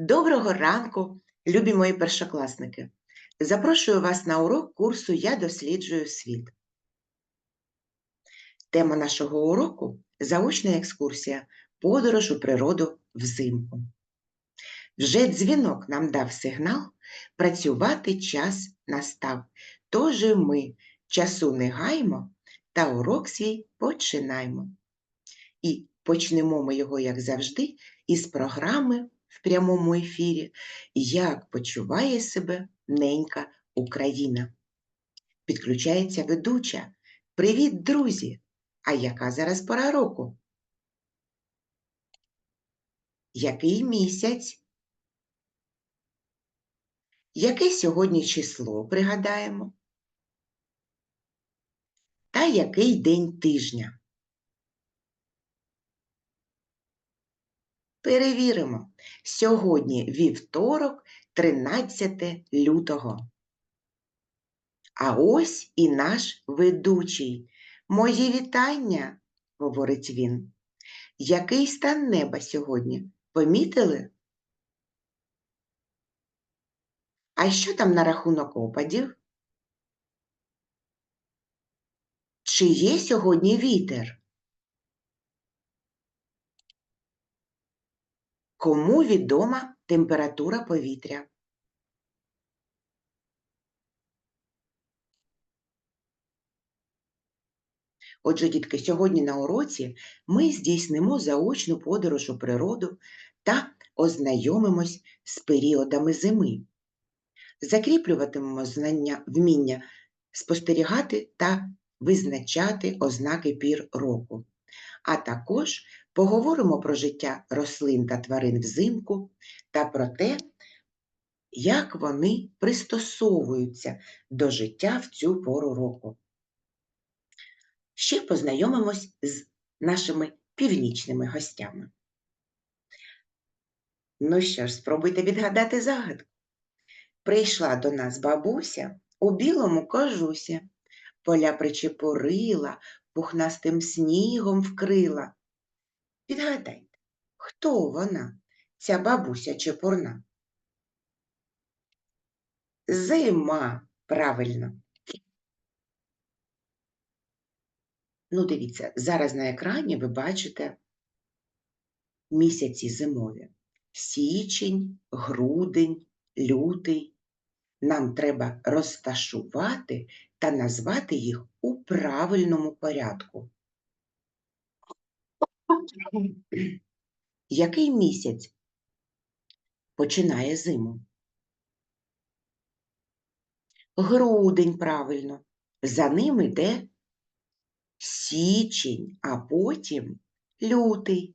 Доброго ранку, любі мої першокласники! Запрошую вас на урок курсу Я досліджую світ. Тема нашого уроку заочна екскурсія Подорож у природу взимку. Вже дзвінок нам дав сигнал, працювати час настав. Тож і ми часу не гаймо та урок свій починаємо. І почнемо ми його, як завжди, із програми в прямому ефірі Як почуває себе ненька Україна. Підключається ведуча. Привіт, друзі! А яка зараз пора року? Який місяць? Яке сьогодні число пригадаємо? Та який день тижня? Перевіримо. Сьогодні вівторок, 13 лютого. А ось і наш ведучий. Мої вітання, говорить він. Який стан неба сьогодні? Помітили? А що там на рахунок опадів? Чи є сьогодні вітер? Кому відома температура повітря? Отже, дітки, сьогодні на уроці ми здійснимо заочну подорож у природу та ознайомимось з періодами зими. Закріплюватимемо знання, вміння спостерігати та визначати ознаки пір року, а також поговоримо про життя рослин та тварин взимку та про те, як вони пристосовуються до життя в цю пору року. Ще познайомимось з нашими північними гостями. Ну що ж, спробуйте відгадати загадку. Прийшла до нас бабуся у білому кожусі, поля причепурила, пухнастим снігом вкрила. Підгадайте, хто вона, ця бабуся чепурна? Зима, правильно. Ну, дивіться, зараз на екрані ви бачите місяці зимові. Січень, грудень, лютий. Нам треба розташувати та назвати їх у правильному порядку. Який місяць починає зиму? Грудень, правильно. За ним іде січень, а потім лютий.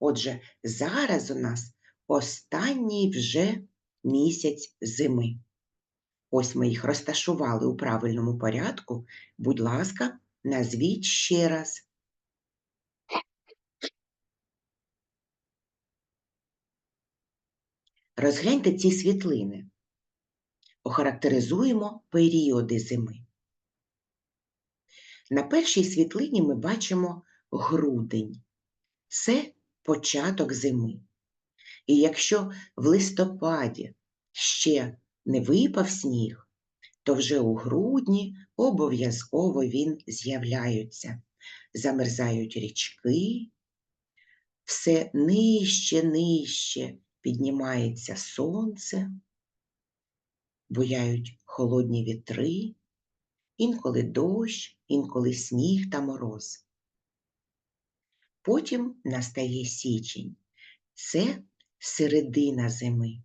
Отже, зараз у нас останній вже місяць зими. Ось ми їх розташували у правильному порядку. Будь ласка, назвіть ще раз. Розгляньте ці світлини. Охарактеризуємо періоди зими. На першій світлині ми бачимо грудень. Це початок зими. І якщо в листопаді ще не випав сніг, то вже у грудні обов'язково він з'являється. Замерзають річки, все нижче, нижче піднімається сонце, буяють холодні вітри, інколи дощ, інколи сніг та мороз. Потім настає січень. Це середина зими.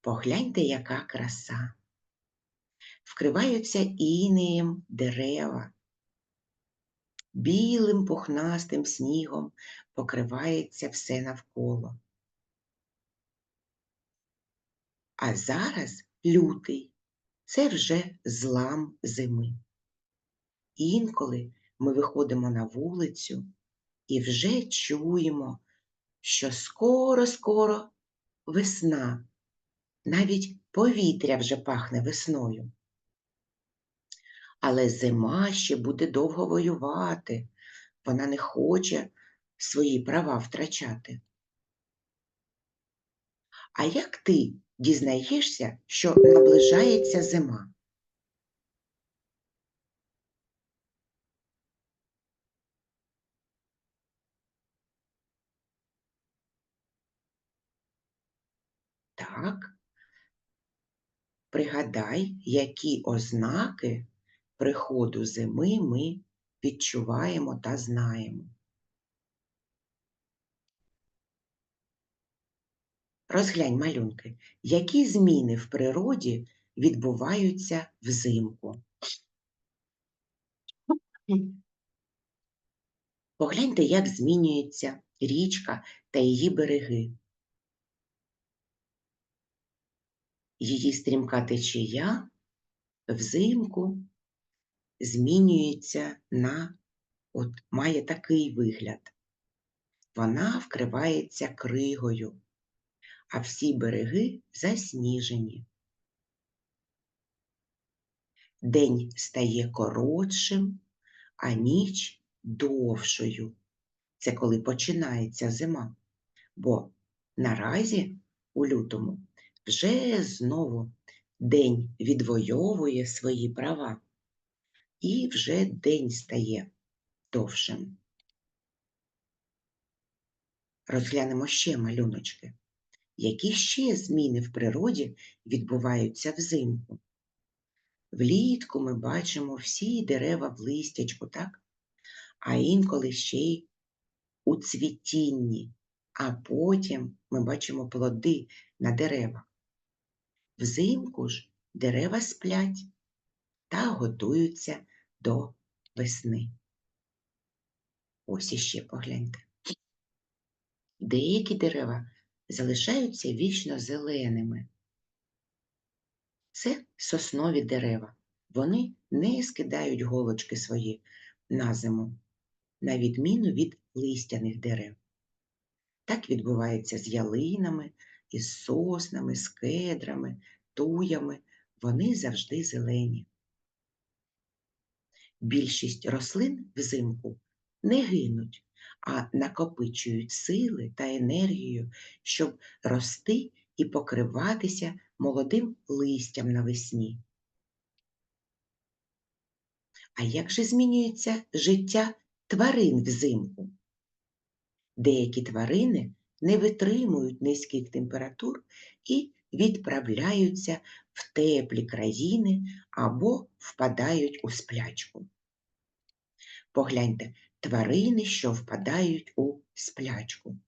Погляньте, яка краса. Вкриваються інеєм дерева. Білим пухнастим снігом покривається все навколо. А зараз лютий це вже злам зими. Інколи ми виходимо на вулицю і вже чуємо, що скоро-скоро весна, навіть повітря вже пахне весною. Але зима ще буде довго воювати, вона не хоче свої права втрачати. А як ти дізнаєшся, що наближається зима? Так. Пригадай, які ознаки приходу зими ми відчуваємо та знаємо. Розглянь малюнки, які зміни в природі відбуваються взимку. Погляньте, як змінюється річка та її береги. Її стрімка течія взимку змінюється на, от має такий вигляд. Вона вкривається кригою, а всі береги засніжені. День стає коротшим, а ніч довшою. Це коли починається зима, бо наразі у лютому вже знову день відвоює свої права, і вже день стає довшим. Розглянемо ще малюночки. Які ще зміни в природі відбуваються взимку? Влітку ми бачимо всі дерева в листячку, так? а інколи ще й у цвітінні, а потім ми бачимо плоди на деревах. Взимку ж дерева сплять та готуються до весни. Ось іще погляньте. Деякі дерева залишаються вічно зеленими. Це соснові дерева. Вони не скидають голочки свої на зиму, на відміну від листяних дерев. Так відбувається з ялинами, із соснами, з кедрами, туями. Вони завжди зелені. Більшість рослин взимку не гинуть, а накопичують сили та енергію, щоб рости і покриватися молодим листям навесні. А як же змінюється життя тварин взимку? Деякі тварини не витримують низьких температур і відправляються в теплі країни або впадають у сплячку. Погляньте, тварини, що впадають у сплячку.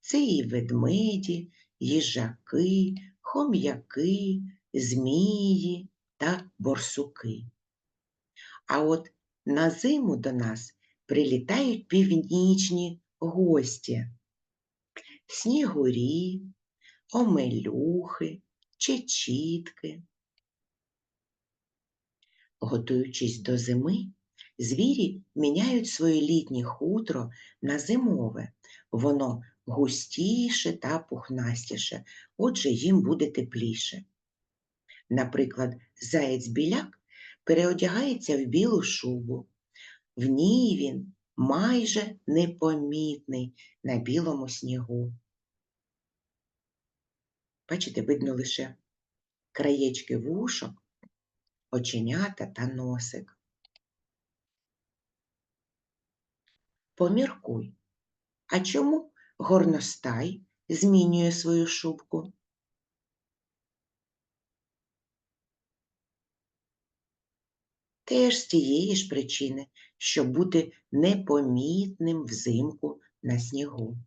Це і ведмеді, їжаки, хом'яки, змії та борсуки. А от на зиму до нас прилітають північні гості, снігурі, омелюхи, чечітки. Готуючись до зими, звірі міняють своє літнє хутро на зимове, воно густіше та пухнастіше, отже їм буде тепліше. Наприклад, заєць-біляк переодягається в білу шубу. В ній він майже непомітний на білому снігу. Бачите, видно лише краєчки вушок, оченята та носик. Поміркуй, а чому горностай змінює свою шубку? Теж з тієї ж причини, щоб бути непомітним взимку на снігу.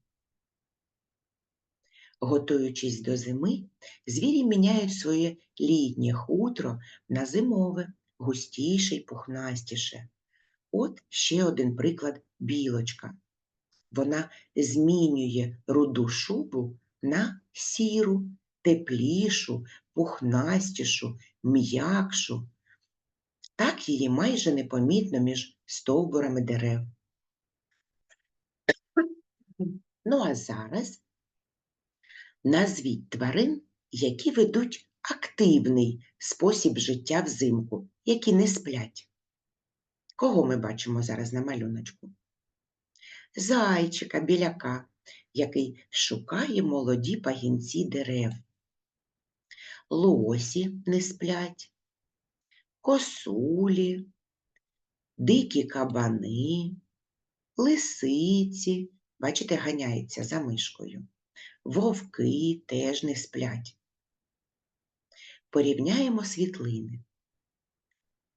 Готуючись до зими, звірі міняють своє літнє хутро на зимове, густіше й пухнастіше. От ще один приклад білочка. Вона змінює руду шубу на сіру, теплішу, пухнастішу, м'якшу. Так її майже непомітно між стовбурами дерев. Ну а зараз Назвіть тварин, які ведуть активний спосіб життя взимку, які не сплять. Кого ми бачимо зараз на малюночку? Зайчика, біляка, який шукає молоді пагінці дерев, лосі не сплять, косулі, дикі кабани, лисиці, бачите, ганяються за мишкою, вовки теж не сплять. Порівняємо світлини.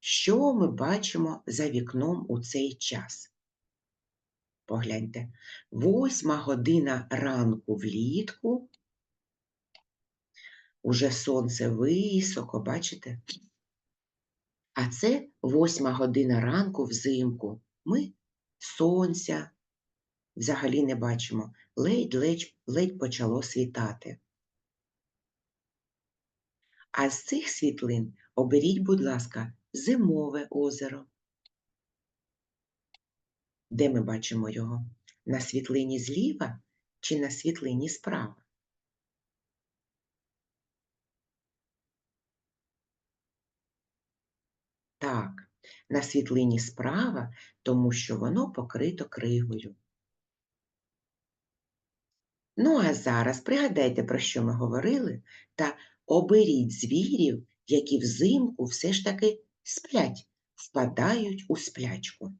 Що ми бачимо за вікном у цей час? Погляньте, восьма година ранку влітку. Уже сонце високо, бачите? А це восьма година ранку взимку. Ми сонця взагалі не бачимо. Ледь-ледь ледь почало світати. А з цих світлин оберіть, будь ласка, зимове озеро. Де ми бачимо його? На світлині зліва чи на світлині справа? Так, на світлині справа, тому що воно покрито кривою. Ну, а зараз пригадайте, про що ми говорили, та оберіть звірів, які взимку все ж таки сплять, впадають у сплячку.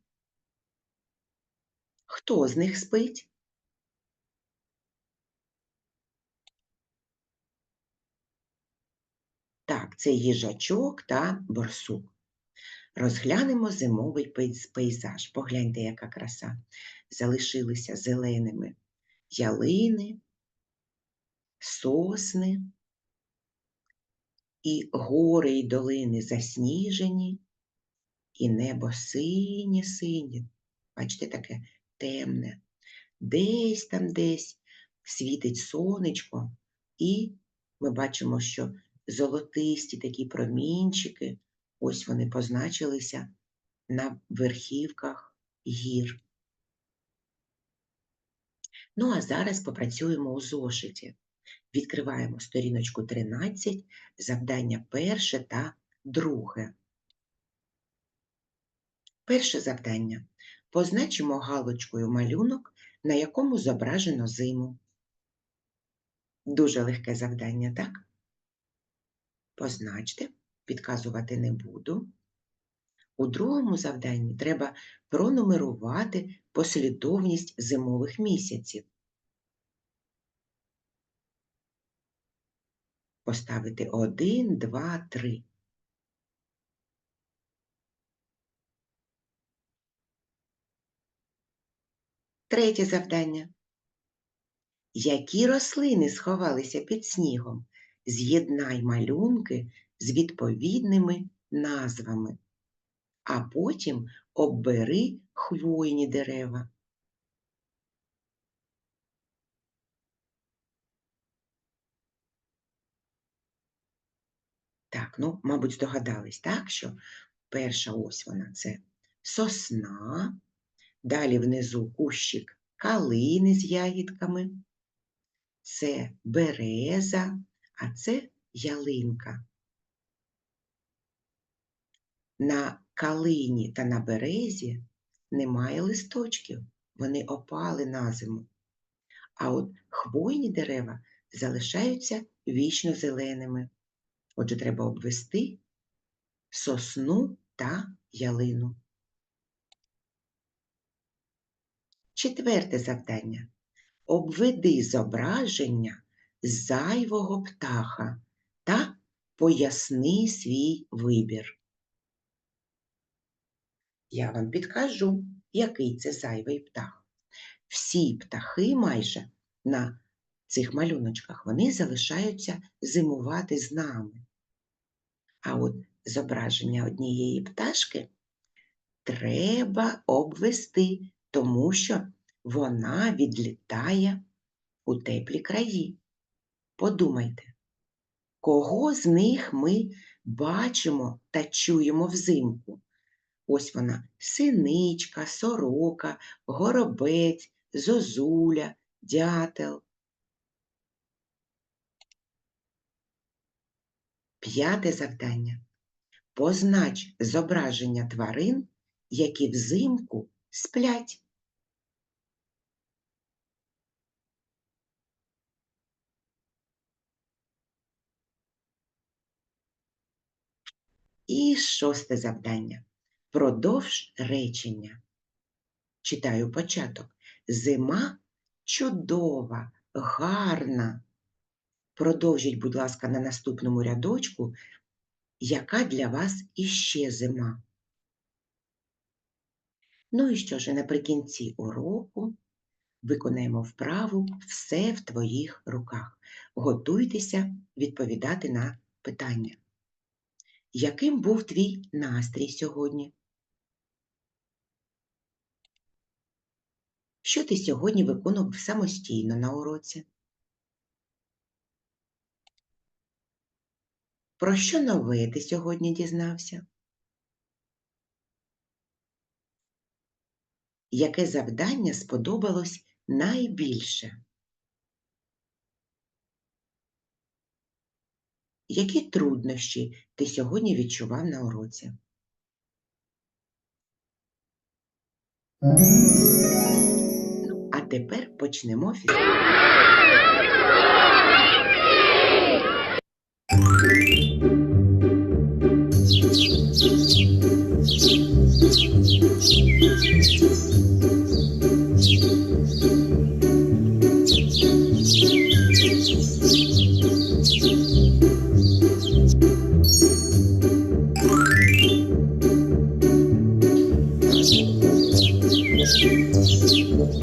Хто з них спить? Так, це їжачок та борсук. Розглянемо зимовий пейзаж. Погляньте, яка краса. Залишилися зеленими ялини, сосни, і гори й долини засніжені, і небо синє-синє. Бачите, таке темне. Десь там десь світить сонечко, і ми бачимо, що золотисті такі промінчики, ось вони позначилися на верхівках гір. Ну, а зараз попрацюємо у зошиті. Відкриваємо сторіночку 13, завдання перше та друге. Перше завдання. Позначимо галочкою малюнок, на якому зображено зиму. Дуже легке завдання, так? Позначте, підказувати не буду. У другому завданні треба пронумерувати послідовність зимових місяців. Поставити 1, 2, 3. Третє завдання. Які рослини сховалися під снігом? З'єднай малюнки з відповідними назвами, а потім оббери хвойні дерева. Так, ну, мабуть, здогадались, так, що перша ось вона це сосна, далі внизу кущик калини з ягідками, це береза, а це ялинка. На калині та на березі немає листочків, вони опали на зиму. А от хвойні дерева залишаються вічно зеленими. Отже, треба обвести сосну та ялину. Четверте завдання. Обведи зображення зайвого птаха та поясни свій вибір. Я вам підкажу, який це зайвий птах. Всі птахи майже на цих малюночках вони залишаються зимувати з нами. А от зображення однієї пташки треба обвести, тому що вона відлітає у теплі краї. Подумайте, кого з них ми бачимо та чуємо взимку? Ось вона синичка, сорока, горобець, зозуля, дятел. П'яте завдання. Познач зображення тварин, які взимку сплять. І шосте завдання. Продовж речення. Читаю початок. Зима чудова, гарна. Продовжіть, будь ласка, на наступному рядочку, яка для вас іще зима. Ну і що ж, наприкінці уроку виконаємо вправу все в твоїх руках. Готуйтеся відповідати на питання. Яким був твій настрій сьогодні? Що ти сьогодні виконував самостійно на уроці? Про що нове ти сьогодні дізнався? Яке завдання сподобалось найбільше? Які труднощі ти сьогодні відчував на уроці? А тепер почнемо фізкультуру. Продовжіть,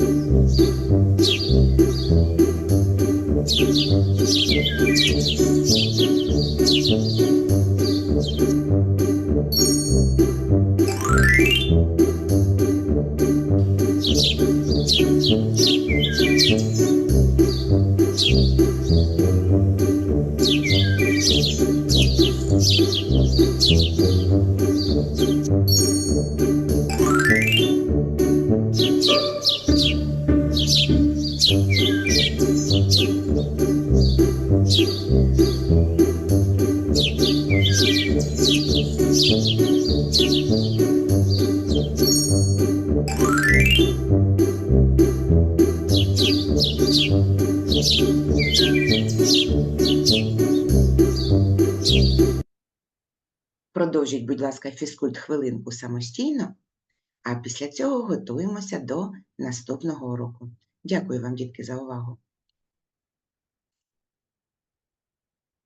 будь ласка, фізкульт хвилинку самостійно, а після цього готуємося до наступного уроку. Дякую вам, дітки, за увагу.